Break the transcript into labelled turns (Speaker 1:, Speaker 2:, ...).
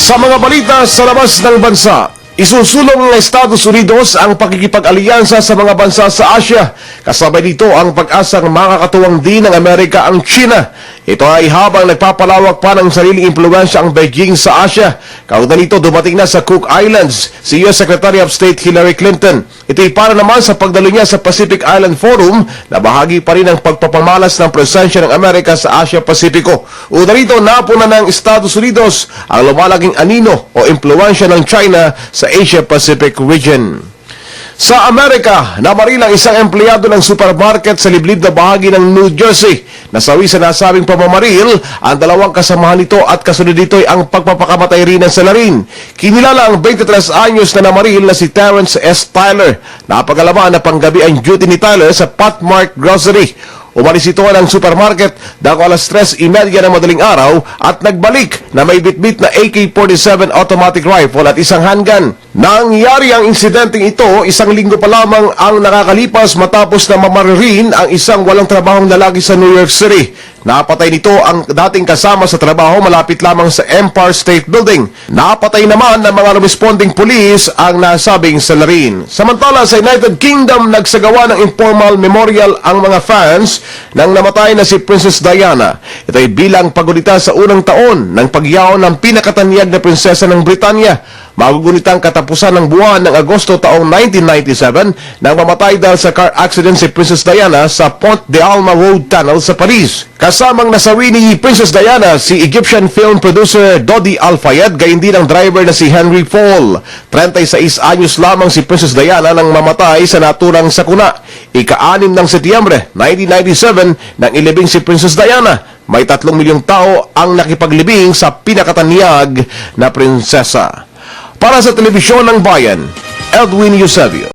Speaker 1: Sa mga balita sa labas ng bansa, isusulong ng Estados Unidos ang pakikipag-alyansa sa mga bansa sa Asia. Kasabay dito ang pag-asang makakatuwang din ng Amerika ang China. Ito ay habang nagpapalawak pa ng sariling impluensya ang Beijing sa Asia. Kaugnay nito dumating na sa Cook Islands si U.S. Secretary of State Hillary Clinton. Ito ay para naman sa pagdalo niya sa Pacific Island Forum na bahagi pa rin ng pagpapamalas ng presensya ng Amerika sa Asia Pasipiko. Una rito, napuna ng Estados Unidos ang lumalaging anino o impluensya ng China sa Asia Pacific region. Sa Amerika, namaril ang isang empleyado ng supermarket sa liblib na bahagi ng New Jersey. Nasawi sa nasabing pamamaril ang dalawang kasamahan nito at kasunod dito ay ang pagpapakamatay rin ng salarin. Kinilala ang 23 anyos na namaril na si Terrence S. Tyler. Napagalaman na panggabi ang duty ni Tyler sa Potmark Grocery. Umalis ito ng supermarket dako alas 3.30 ng madaling araw at nagbalik na may bitbit na AK-47 automatic rifle at isang handgun. Nangyari ang insidenteng ito isang linggo pa lamang ang nakakalipas matapos na mamaririn ang isang walang trabahong lalaki sa New York City. Napatay nito ang dating kasama sa trabaho malapit lamang sa Empire State Building. Napatay naman ng mga responding police ang nasabing salarin. Samantala sa United Kingdom nagsagawa ng informal memorial ang mga fans nang namatay na si Princess Diana. Ito ay bilang pagulita sa unang taon ng pagyaw ng pinakatanyag na prinsesa ng Britanya. Magugunitang katapusan ng buwan ng Agosto taong 1997 nang mamatay dahil sa car accident si Princess Diana sa Pont de Alma Road Tunnel sa Paris. Kasamang nasawi ni Princess Diana si Egyptian film producer Dodi Al-Fayed gayon din ang driver na si Henry Fall. 36 anyos lamang si Princess Diana nang mamatay sa naturang sakuna. Ika-6 ng Setyembre 1997 nang ilibing si Princess Diana. May tatlong milyong tao ang nakipaglibing sa pinakatanyag na prinsesa. Para sa telebisyon ng bayan, Edwin Eusebio.